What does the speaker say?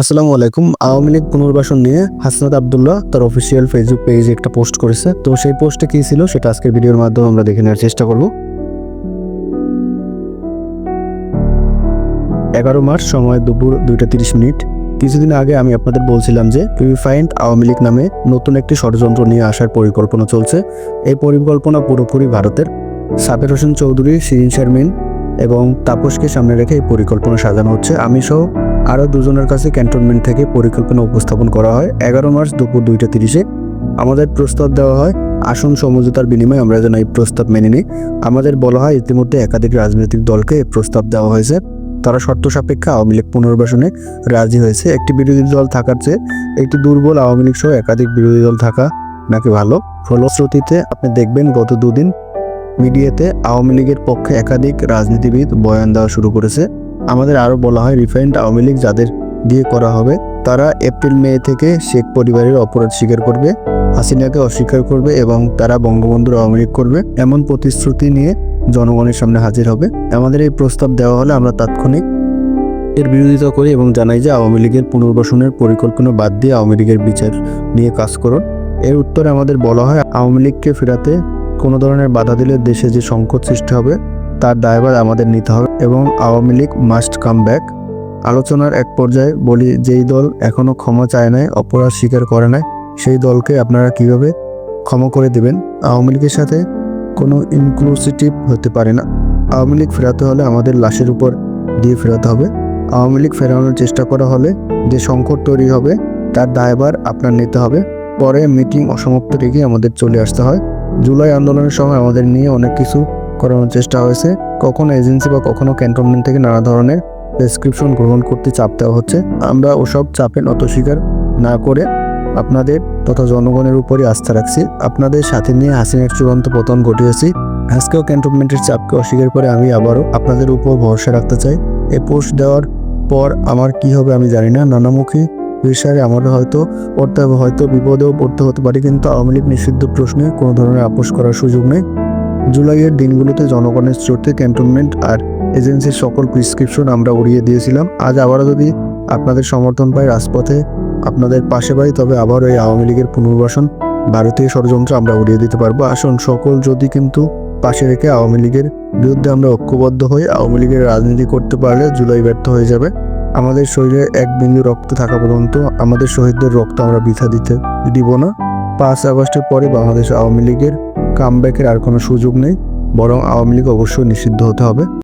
আসসালামু আলাইকুম। আওয়ামী লীগ পুনর্বাসন নিয়ে হাসনাত আবদুল্লাহ তার অফিসিয়াল ফেসবুক পেজে একটা পোস্ট করেছে। তো সেই পোস্টে কি ছিল সেটা আজকের ভিডিওর মাধ্যমে আমরা দেখে নেওয়ার চেষ্টা করব। এগারো মার্চ সময় দুপুর দুইটা তিরিশ মিনিট। কিছুদিন আগে আমি আপনাদের বলছিলাম যে প্রিফাইন্ড আওয়ামী লীগ নামে নতুন একটি ষড়যন্ত্র নিয়ে আসার পরিকল্পনা চলছে। এই পরিকল্পনা পুরোপুরি ভারতের। সাবের হোসেন চৌধুরী শিরিন শারমিন এবং তাপসকে সামনে রেখে এই পরিকল্পনা সাজানো হচ্ছে। আমি সহ আরও দুজনের কাছে ক্যান্টনমেন্ট থেকে পরিকল্পনা উপস্থাপন করা হয়। এগারো মার্চ দুপুর দুইটা তিরিশে আমাদের প্রস্তাব দেওয়া হয়। আসন সমঝোতার বিনিময়ে আমরা যেন এই প্রস্তাব মেনে নিই। আমাদের বলা হয়, ইতিমধ্যে একাধিক রাজনৈতিক দলকে প্রস্তাব দেওয়া হয়েছে। তারা শর্ত সাপেক্ষে আওয়ামী লীগ পুনর্বাসনে রাজি হয়েছে। একটি বিরোধী দল থাকার চেয়ে একটি দুর্বল আওয়ামী লীগ সহ একাধিক বিরোধী দল থাকা নাকি ভালো? ফলশ্রুতিতে আপনি দেখবেন, গত দুদিন মিডিয়াতে আওয়ামী লীগের পক্ষে একাধিক রাজনীতিবিদ বয়ান দেওয়া শুরু করেছে। আমাদের আরও বলা হয় রিফাইন্ড আওয়ামী লীগ যাদের দিয়ে করা হবে, তারা এপ্রিল, মে থেকে শেখ পরিবারের অপরাধ স্বীকার করবে, হাসিনাকে অস্বীকার করবে এবং তারা বঙ্গবন্ধুর আওয়ামী লীগ করবে এমন প্রতিশ্রুতি নিয়ে জনগণের সামনে হাজির হবে। আমাদের এই প্রস্তাব দেওয়া হলে আমরা তাৎক্ষণিক এর বিরোধিতা করি এবং জানাই যে আওয়ামী লীগের পুনর্বাসনের পরিকল্পনা বাদ দিয়ে আওয়ামী লীগের বিচার নিয়ে কাজ করুন। এর উত্তরে আমাদের বলা হয়, আওয়ামী লীগকে ফেরাতে কোনো ধরনের বাধা দিলে দেশে যে সংকট সৃষ্টি হবে তার দায়ভার আমাদের নিতে হবে এবং Awami League must come back আলোচনার এক পর্যায়ে বলি, যেই দল এখনও ক্ষমা চায় নাই, অপরাধ স্বীকার করে নাই, সেই দলকে আপনারা কীভাবে ক্ষমা করে দেবেন? আওয়ামী লীগের সাথে কোনো ইনক্লুসিটিভ হতে পারে না। আওয়ামী লীগ ফেরাতে হলে আমাদের লাশের উপর দিয়ে ফেরাতে হবে। আওয়ামী লীগ ফেরানোর চেষ্টা করা হলে যে সংকট তৈরি হবে, তার দায়ভার আপনার নিতে হবে। পরে মিটিং অসমাপ্ত রেখে আমাদের চলে আসতে হয়। জুলাই আন্দোলনের সময় আমাদের নিয়ে অনেক কিছু করানোর চেষ্টা হয়েছে। কখনো এজেন্সি বা কখনো ক্যান্টনমেন্ট থেকে নানা ধরনের প্রেসক্রিপশন গ্রহণ করতে চাপ দেওয়া হচ্ছে। আমরা ওসব চাপে নত স্বীকার না করে আপনাদের তথা জনগণের উপরই আস্থা রাখছি। আপনাদের সাথে নিয়ে হাসিনের চূড়ান্ত পতন ঘটিয়েছি। আজকেও ক্যান্টনমেন্টের চাপকে অস্বীকার করে আমি আবারও আপনাদের উপর ভরসা রাখতে চাই। এ পোস্ট দেওয়ার পর আমার কি হবে আমি জানি না। নানামুখী বিষয়ে আমার হয়তো পড়তে হবে হয়তো বিপদেও পড়তে হতে পারে। কিন্তু আওয়ামী লীগ নিষিদ্ধ প্রশ্নে কোনো ধরনের আপোষ করার সুযোগ নেই। জুলাইয়ের দিনগুলোতে জনগণের স্রোতে ক্যান্টনমেন্ট আর এজেন্সির সকল প্রিসক্রিপশন আমরা উড়িয়ে দিয়েছিলাম। আজ আবারও যদি আপনাদের সমর্থন পাই রাজপথে, আপনাদের পাশে পাই, তবে আবার এই আওয়ামী লীগের পুনর্বাসন ভারতীয় ষড়যন্ত্র আমরা উড়িয়ে দিতে পারব। আসুন, সকল যদি কিন্তু পাশে রেখে আওয়ামী লীগের বিরুদ্ধে আমরা ঐক্যবদ্ধ হয়ে আওয়ামী লীগের রাজনীতি করতে পারলে জুলাই ব্যর্থ হয়ে যাবে। আমাদের শরীরে এক বিন্দু রক্ত থাকা পর্যন্ত আমাদের শহীদদের রক্ত আমরা বৃথা দিতে দিব না। পাঁচ আগস্টের পরে বাংলাদেশ আওয়ামী লীগের কামব্যাকের আর কোনো সুযোগ নেই বরং আওয়ামী লীগ অবশ্যই নিষিদ্ধ হতে হবে।